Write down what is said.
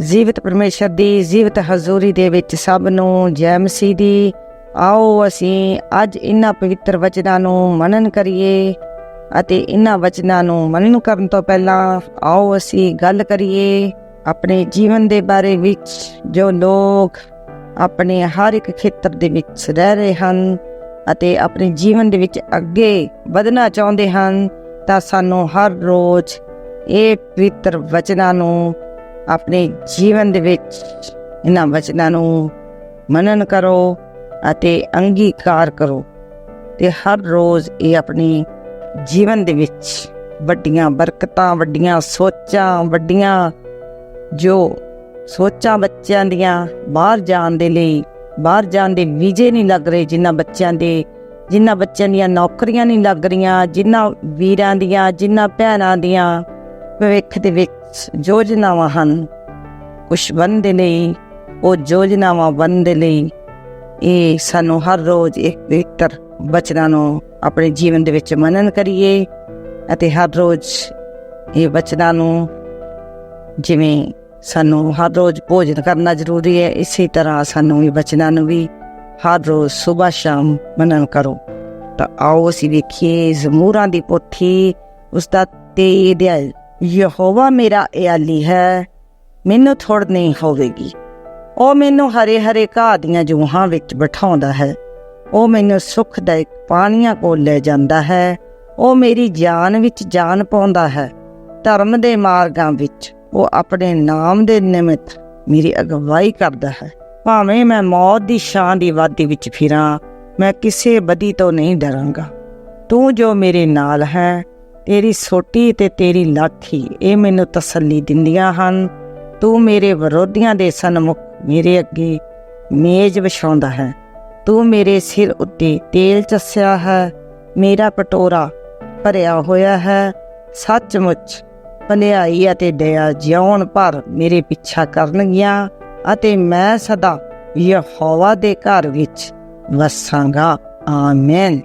ਜੀਵਤ ਪਰਮੇਸ਼ਰ ਦੀ, ਜੀਵਤ ਹਜ਼ੂਰੀ ਦੇ ਵਿੱਚ ਸਭ ਨੂੰ ਜੈ ਮਸੀਹ ਦੀ। ਆਓ ਅਸੀਂ ਅੱਜ ਇਹਨਾਂ ਪਵਿੱਤਰ ਵਚਨਾਂ ਨੂੰ ਮਨਨ ਕਰੀਏ ਅਤੇ ਇਹਨਾਂ ਵਚਨਾਂ ਨੂੰ ਮਨਨ ਕਰਨ ਤੋਂ ਪਹਿਲਾਂ ਆਓ ਅਸੀਂ ਗੱਲ ਕਰੀਏ ਆਪਣੇ ਜੀਵਨ ਦੇ ਬਾਰੇ ਵਿੱਚ, ਜੋ ਲੋਕ ਆਪਣੇ ਹਰ ਇੱਕ ਖੇਤਰ ਦੇ ਵਿੱਚ ਰਹਿ ਰਹੇ ਹਨ ਅਤੇ ਆਪਣੇ ਜੀਵਨ ਦੇ ਵਿੱਚ ਅੱਗੇ ਵਧਣਾ ਚਾਹੁੰਦੇ ਹਨ, ਤਾਂ ਸਾਨੂੰ ਹਰ ਰੋਜ਼ ਇਹ ਪਵਿੱਤਰ ਵਚਨਾਂ ਨੂੰ ਆਪਣੇ ਜੀਵਨ ਦੇ ਵਿੱਚ ਇਹਨਾਂ ਵਚਨਾਂ ਨੂੰ ਮਨਨ ਕਰੋ ਅਤੇ ਅੰਗੀਕਾਰ ਕਰੋ ਤੇ ਹਰ ਰੋਜ਼ ਇਹ ਆਪਣੇ ਜੀਵਨ ਦੇ ਵਿੱਚ ਵੱਡੀਆਂ ਬਰਕਤਾਂ, ਵੱਡੀਆਂ ਸੋਚਾਂ, ਵੱਡੀਆਂ ਜੋ ਸੋਚਾਂ ਬੱਚਿਆਂ ਦੀਆਂ ਬਾਹਰ ਜਾਣ ਦੇ ਲਈ, ਬਾਹਰ ਜਾਣ ਦੇ ਵੀਜ਼ੇ ਨਹੀਂ ਲੱਗ ਰਹੇ ਜਿਨ੍ਹਾਂ ਬੱਚਿਆਂ ਦੇ, ਜਿਨ੍ਹਾਂ ਬੱਚਿਆਂ ਦੀਆਂ ਨੌਕਰੀਆਂ ਨਹੀਂ ਲੱਗ ਰਹੀਆਂ, ਜਿਨ੍ਹਾਂ ਵੀਰਾਂ ਦੀਆਂ, ਜਿਨ੍ਹਾਂ ਭੈਣਾਂ ਦੀਆਂ ਭਵਿੱਖ ਦੇ ਵਿੱਚ ਯੋਜਨਾਵਾਂ ਹਨ, ਕੁਛ ਬਣਨ ਦੇ ਲਈ, ਉਹ ਯੋਜਨਾਵਾਂ ਬਣਨ ਦੇ ਲਈ, ਇਹ ਸਾਨੂੰ ਹਰ ਰੋਜ਼ ਇੱਕ ਪਵਿੱਤਰ ਬਚਨਾਂ ਨੂੰ ਆਪਣੇ ਜੀਵਨ ਦੇ ਵਿੱਚ ਮਨਨ ਕਰੀਏ ਅਤੇ ਹਰ ਰੋਜ਼ ਇਹ ਬਚਨਾਂ ਨੂੰ ਜਿਵੇਂ ਸਾਨੂੰ ਹਰ ਰੋਜ਼ ਭੋਜਨ ਕਰਨਾ ਜ਼ਰੂਰੀ ਹੈ, ਇਸੇ ਤਰ੍ਹਾਂ ਸਾਨੂੰ ਇਹ ਬਚਨਾਂ ਨੂੰ ਵੀ ਹਰ ਰੋਜ਼ ਸਵੇਰ ਸ਼ਾਮ ਮਨਨ ਕਰੋ। ਤਾਂ ਆਓ ਅਸੀਂ ਵੇਖੀਏ ਜ਼ਮੂਰਾਂ ਦੀ ਪੋਥੀ ਉਸ ਦਾ 23 ਯਹੋਵਾ ਮੇਰਾ ਇਆਲੀ ਹੈ। ਮੈਨੂੰ ਥੋੜ ਨਹੀਂ ਹੋਵੇਗੀ। ਉਹ ਮੈਨੂੰ ਹਰੇ ਹਰੇ ਘਾਹ ਦੀਆਂ ਜੂਹਾਂ ਵਿੱਚ ਬਿਠਾਉਂਦਾ ਹੈ। ਉਹ ਮੈਨੂੰ ਸੁਖਦਾਇਕ ਪਾਣੀਆਂ ਕੋਲ ਲੈ ਜਾਂਦਾ ਹੈ। ਉਹ ਮੇਰੀ ਜਾਨ ਵਿੱਚ ਜਾਨ ਪਾਉਂਦਾ ਹੈ। ਧਰਮ ਦੇ ਮਾਰਗਾਂ ਵਿੱਚ ਉਹ ਆਪਣੇ ਨਾਮ ਦੇ ਨਿਮਿਤ ਮੇਰੀ ਅਗਵਾਈ ਕਰਦਾ ਹੈ। ਭਾਵੇਂ ਮੈਂ ਮੌਤ ਦੀ ਛਾਂ ਦੀ ਵਾਦੀ ਵਿੱਚ ਫਿਰਾਂ, ਮੈਂ ਕਿਸੇ ਬਦੀ ਤੋਂ ਨਹੀਂ ਡਰਾਂਗਾ। ਤੂੰ ਜੋ ਮੇਰੇ ਨਾਲ ਹੈ ਤੇਰੀ ਸੋਟੀ ਤੇ ਤੇਰੀ ਲਾਠੀ, ਇਹ ਮੈਨੂੰ ਤਸੱਲੀ ਦਿੰਦੀਆਂ ਹਨ। ਤੂੰ ਮੇਰੇ ਵਿਰੋਧੀਆਂ ਦੇ ਸਨਮੁਖ ਮੇਰੇ ਅੱਗੇ ਮੇਜ਼ ਵਿਛਾਉਂਦਾ ਹੈ। ਤੂੰ ਮੇਰੇ ਸਿਰ ਉੱਤੇ ਤੇਲ ਚੱਸਿਆ ਹੈ। ਮੇਰਾ ਪਟੋਰਾ ਭਰਿਆ ਹੋਇਆ ਹੈ। ਸੱਚਮੁੱਚ ਭਲਾਈ ਅਤੇ ਦਇਆ ਜਿਉਣ ਪਰ ਮੇਰੇ ਪਿੱਛਾ ਕਰਨਗੀਆਂ ਅਤੇ ਮੈਂ ਸਦਾ ਯਹੋਵਾ ਦੇ ਘਰ ਵਿੱਚ ਵਸਾਂਗਾ। ਆਮੇਨ।